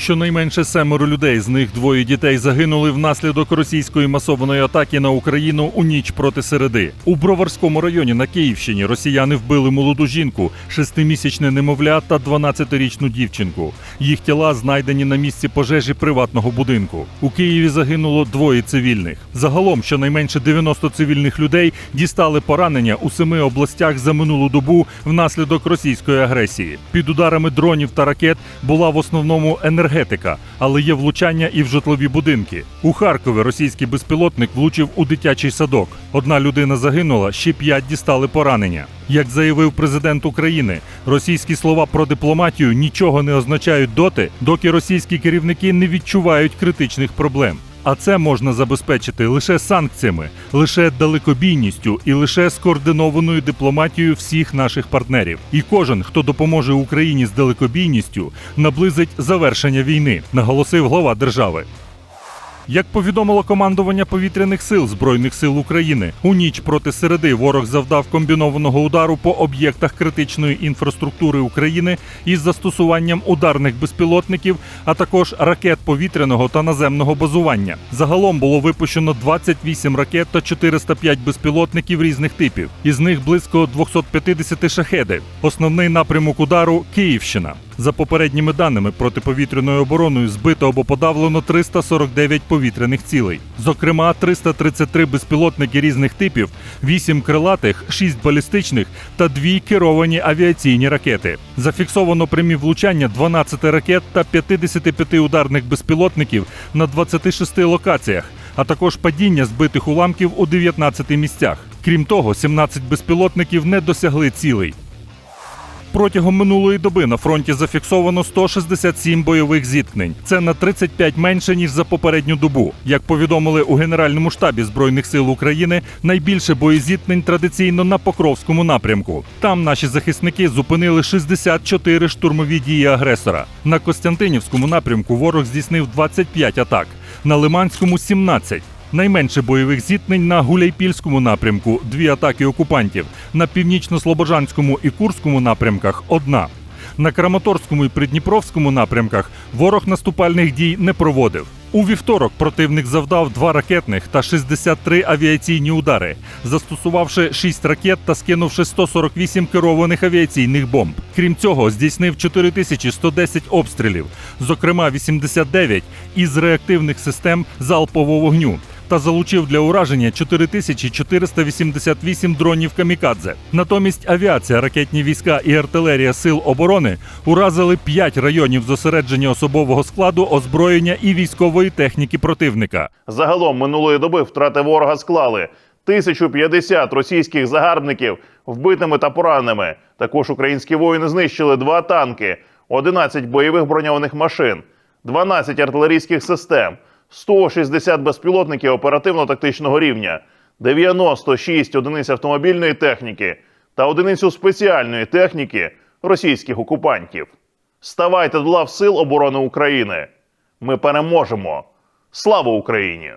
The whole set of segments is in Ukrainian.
Щонайменше семеро людей, з них двоє дітей, загинули внаслідок російської масованої атаки на Україну у ніч проти середи. У Броварському районі на Київщині росіяни вбили молоду жінку, шестимісячне немовля та 12-річну дівчинку. Їх тіла знайдені на місці пожежі приватного будинку. У Києві загинуло двоє цивільних. Загалом щонайменше 90 цивільних людей дістали поранення у семи областях за минулу добу внаслідок російської агресії. Під ударами дронів та ракет була в основному енергетика, але є влучання і в житлові будинки. У Харкові російський безпілотник влучив у дитячий садок. Одна людина загинула, ще п'ять дістали поранення. Як заявив президент України, російські слова про дипломатію нічого не означають доти, доки російські керівники не відчувають критичних проблем. А це можна забезпечити лише санкціями, лише далекобійністю і лише скоординованою дипломатією всіх наших партнерів. І кожен, хто допоможе Україні з далекобійністю, наблизить завершення війни, наголосив глава держави. Як повідомило командування повітряних сил Збройних сил України, у ніч проти середи ворог завдав комбінованого удару по об'єктах критичної інфраструктури України із застосуванням ударних безпілотників, а також ракет повітряного та наземного базування. Загалом було випущено 28 ракет та 405 безпілотників різних типів. Із них близько 250 шахеди. Основний напрямок удару Київщина. За попередніми даними, протиповітряною обороною збито або подавлено 349 повітряних цілей. Зокрема, 333 безпілотники різних типів, 8 крилатих, 6 балістичних та 2 керовані авіаційні ракети. Зафіксовано прямі влучання 12 ракет та 55 ударних безпілотників на 26 локаціях, а також падіння збитих уламків у 19 місцях. Крім того, 17 безпілотників не досягли цілей. Протягом минулої доби на фронті зафіксовано 167 бойових зіткнень. Це на 35 менше ніж за попередню добу. Як повідомили у Генеральному штабі збройних сил України, найбільше боєзіткнень традиційно на Покровському напрямку. Там наші захисники зупинили 64 штурмові дії агресора. На Костянтинівському напрямку ворог здійснив 25 атак, на Лиманському 17. Найменше бойових зіткнень на Гуляйпільському напрямку дві атаки окупантів, на північно-слобожанському і Курському напрямках одна. На Краматорському і Придніпровському напрямках ворог наступальних дій не проводив. У вівторок противник завдав два ракетних та 63 авіаційні удари, застосувавши 6 ракет та скинувши 148 керованих авіаційних бомб. Крім цього, здійснив 4110 обстрілів, зокрема 89 із реактивних систем залпового вогню та залучив для ураження 4488 дронів камікадзе. Натомість авіація, ракетні війська і артилерія сил оборони уразили 5 районів зосередження особового складу, озброєння і військової техніки противника. Загалом минулої доби втрати ворога склали 1050 російських загарбників вбитими та пораненими. Також українські воїни знищили два танки, 11 бойових броньованих машин, 12 артилерійських систем, 160 безпілотників оперативно-тактичного рівня, 96 одиниць автомобільної техніки та одиницю спеціальної техніки російських окупантів. Ставайте до лав Сил оборони України. Ми переможемо. Слава Україні!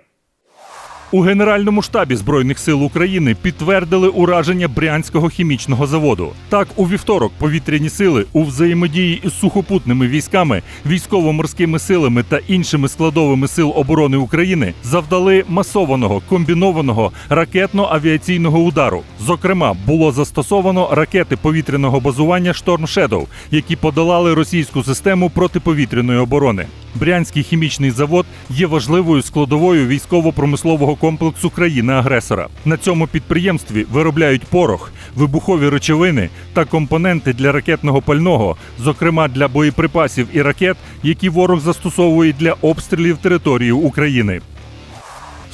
У Генеральному штабі Збройних сил України підтвердили ураження Брянського хімічного заводу. Так, у вівторок повітряні сили у взаємодії із сухопутними військами, військово-морськими силами та іншими складовими сил оборони України завдали масованого комбінованого ракетно-авіаційного удару. Зокрема, було застосовано ракети повітряного базування Шторм Шедоу, які подолали російську систему протиповітряної оборони. Брянський хімічний завод є важливою складовою військово-промислового комплексу країни-агресора. На цьому підприємстві виробляють порох, вибухові речовини та компоненти для ракетного пального, зокрема для боєприпасів і ракет, які ворог застосовує для обстрілів території України.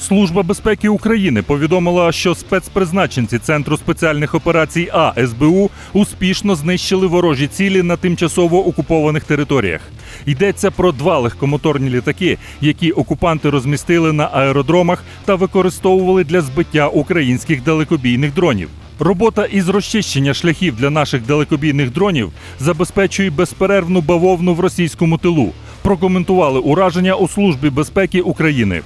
Служба безпеки України повідомила, що спецпризначенці Центру спеціальних операцій А СБУ успішно знищили ворожі цілі на тимчасово окупованих територіях. Йдеться про два легкомоторні літаки, які окупанти розмістили на аеродромах та використовували для збиття українських далекобійних дронів. Робота із розчищення шляхів для наших далекобійних дронів забезпечує безперервну бавовну в російському тилу. Прокоментували ураження у службі безпеки України.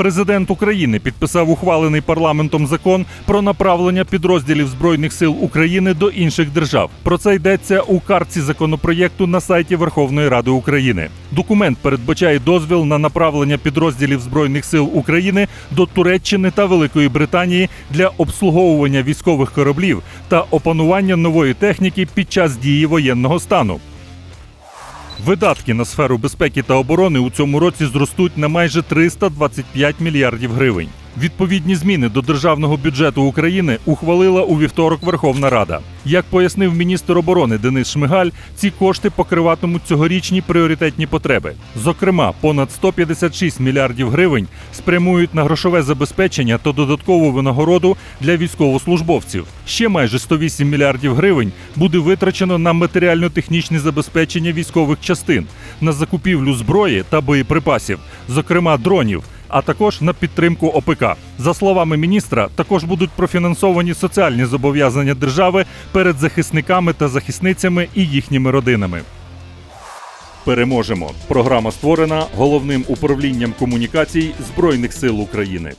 Президент України підписав ухвалений парламентом закон про направлення підрозділів збройних сил України до інших держав. Про це йдеться у картці законопроєкту на сайті Верховної Ради України. Документ передбачає дозвіл на направлення підрозділів збройних сил України до Туреччини та Великої Британії для обслуговування військових кораблів та опанування нової техніки під час дії воєнного стану. Видатки на сферу безпеки та оборони у цьому році зростуть на майже 325 мільярдів гривень. Відповідні зміни до державного бюджету України ухвалила у вівторок Верховна Рада. Як пояснив міністр оборони Денис Шмигаль, ці кошти покриватимуть цьогорічні пріоритетні потреби. Зокрема, понад 156 мільярдів гривень спрямують на грошове забезпечення та додаткову винагороду для військовослужбовців. Ще майже 108 мільярдів гривень буде витрачено на матеріально-технічне забезпечення військових частин, на закупівлю зброї та боєприпасів, зокрема дронів а також на підтримку ОПК. За словами міністра, також будуть профінансовані соціальні зобов'язання держави перед захисниками та захисницями і їхніми родинами. Переможемо. Програма створена головним управлінням комунікацій Збройних сил України.